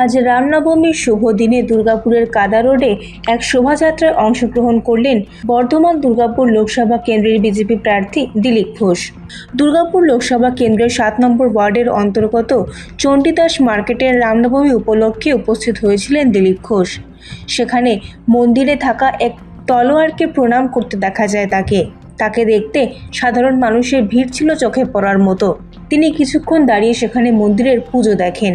আজ রামনবমীর শুভ দিনে দুর্গাপুরের কাদা রোডে এক শোভাযাত্রায় অংশগ্রহণ করলেন বর্ধমান দুর্গাপুর লোকসভা কেন্দ্রের বিজেপি প্রার্থী দিলীপ ঘোষ। দুর্গাপুর লোকসভা কেন্দ্রের সাত নম্বর ওয়ার্ডের অন্তর্গত চণ্ডীদাস মার্কেটের রামনবমী উপলক্ষে উপস্থিত হয়েছিলেন দিলীপ ঘোষ। সেখানে মন্দিরে থাকা এক তলোয়ারকে প্রণাম করতে দেখা যায় তাকে। তাকে দেখতে সাধারণ মানুষের ভিড় ছিল চোখে পড়ার মতো। তিনি কিছুক্ষণ দাঁড়িয়ে সেখানে মন্দিরের পুজো দেখেন।